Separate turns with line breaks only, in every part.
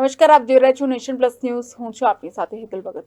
નમસ્કાર, આપ જોઈ રહ્યા છો નેશન પ્લસ ન્યૂઝ. હું છું આપની સાથે હેતલ ભગત.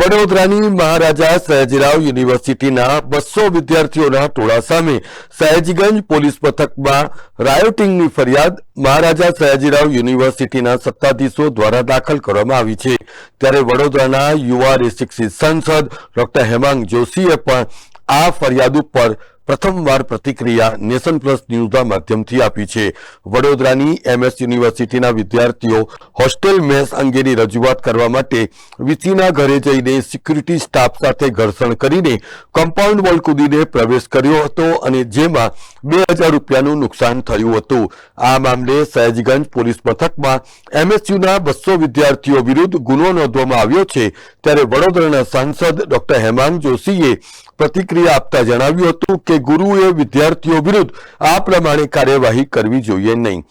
વડોદરાની મહારાજા સયાજીરાવ યુનિવર્સિટીના બસો વિદ્યાર્થીઓના ટોળા સામે સયાજીગંજ પોલીસ મથકમાં રાયોટિંગની ફરિયાદ મહારાજા સયાજીરાવ યુનિવર્સિટીના સત્તાધીશો દ્વારા દાખલ કરવામાં આવી છે. ત્યારે વડોદરાના યુવા રેસિક્સી સંસદ ડોક્ટર હેમાંગ જોશીએ પણ આ ફરિયાદ ઉપર પ્રથમવાર પ્રતિક્રિયા નેશન પ્લસ ન્યૂઝના માધ્યમથી આપી છે. વડોદરાની એમએસ યુનિવર્સિટીના વિદ્યાર્થીઓ હોસ્ટેલ મેસ અંગેની રજૂઆત કરવા માટે વીસીના ઘરે જઈને સિક્યુરિટી સ્ટાફ સાથે ઘર્ષણ કરીને કમ્પાઉન્ડ વોલ કૂદીને પ્રવેશ કર્યો હતો અને જેમાં બે હજાર રૂપિયાનું નુકસાન થયું હતું. આ મામલે સયાજીગંજ પોલીસ મથકમાં એમએસયુના બસો વિદ્યાર્થીઓ વિરુદ્ધ ગુનો નોંધવામાં આવ્યો છે. ત્યારે વડોદરાના સાંસદ ડોક્ટર હેમાંગ જોશીએ પ્રતિક્રિયા આપતા જણાવ્યું હતું કે ગુરુએ વિદ્યાર્થીઓ વિરુદ્ધ આ પ્રમાણે કાર્યવાહી કરવી જોઈએ નહીં.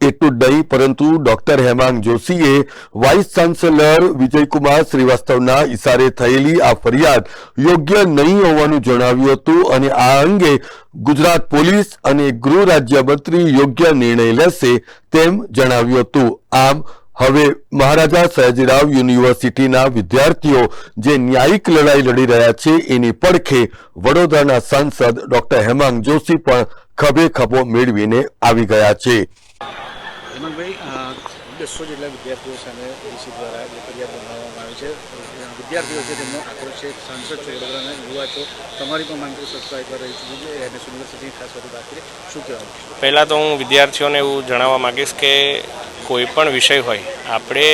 એટલું નહીં, પરંતુ ડોક્ટર હેમાંગ જોશીએ વાઇસ ચાન્સેલર વિજયકુમાર શ્રીવાસ્તવના ઇશારે થયેલી આ ફરિયાદ યોગ્ય નહીં હોવાનું જણાવ્યું હતું અને આ અંગે ગુજરાત પોલીસ અને ગૃહ રાજ્યમંત્રી યોગ્ય નિર્ણય લેશે તેમ જણાવ્યું હતું. આમ હવે મહારાજા સયાજીરાવ યુનિવર્સિટીના વિદ્યાર્થીઓ જે ન્યાયિક લડાઈ લડી રહ્યા છે એની પડખે વડોદરાના સાંસદ ડોક્ટર હેમાંગ જોશી પણ ખભે ખભો મેળવીને આવી ગયા છે.
બસો જેટલા વિદ્યાર્થીઓ સામે ડીસી દ્વારા જે ફરિયાદ નોંધાવવામાં આવી છે. વિદ્યાર્થીઓ છે તેમનો આક્રોશ છે. સાંસદ છો વડોદરાના યુવા છો. તમારી પણ માંગણી સબસ્ક્રાઈબ કરી રહી છું જે એનએસ યુનિવર્સિટી ખાસ કરી વાત કરીએ શું કહેવાનું
પહેલાં તો હું વિદ્યાર્થીઓને એવું જણાવવા માગીશ કે કોઈ પણ વિષય હોય, આપણે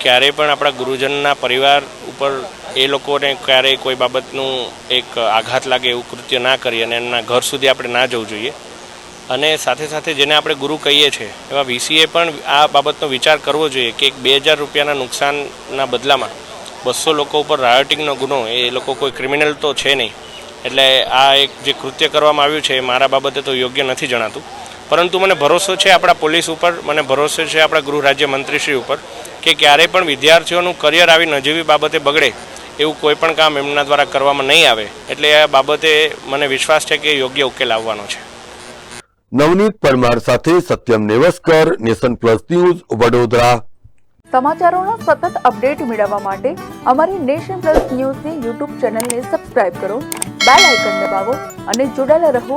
ક્યારેય પણ આપણા ગુરુજનના પરિવાર ઉપર એ લોકોને ક્યારેય કોઈ બાબતનું એક આઘાત લાગે એવું કૃત્ય ના કરી અને એમના ઘર સુધી આપણે ના જવું જોઈએ. અને સાથે સાથે જેને આપણે ગુરુ કહીએ છીએ, એવા વીસીએ પણ આ બાબતનો વિચાર કરવો જોઈએ કે એક બે હજાર રૂપિયાના નુકસાનના બદલામાં બસો લોકો ઉપર રાયોટિંગનો ગુનો, એ લોકો કોઈ ક્રિમિનલ તો છે નહીં. એટલે આ એક જે કૃત્ય કરવામાં આવ્યું છે, એ મારા બાબતે તો યોગ્ય નથી જણાતું. પરંતુ મને ભરોસો છે આપણા પોલીસ ઉપર મને ભરોસો છે આપણા ગૃહ રાજ્ય મંત્રીશ્રી ઉપર કે ક્યારેય પણ વિદ્યાર્થીઓનું કરિયર આવી નજીવી બાબતે બગડે એવું કોઈ પણ કામ એમના દ્વારા કરવામાં નહીં આવે. એટલે આ બાબતે મને વિશ્વાસ છે કે યોગ્ય ઉકેલ આવવાનો છે.
નવનીત પરમાર સાથે Satyam Nevaskar nation plus news Vadodara.
સમાચારોના સતત અપડેટ મેળવવા માટે અમારી નેશન પ્લસ ન્યૂઝની યુટ્યુબ ચેનલને સબસ્ક્રાઇબ કરો બેલ આઇકન દબાવો અને જોડાયેલા રહો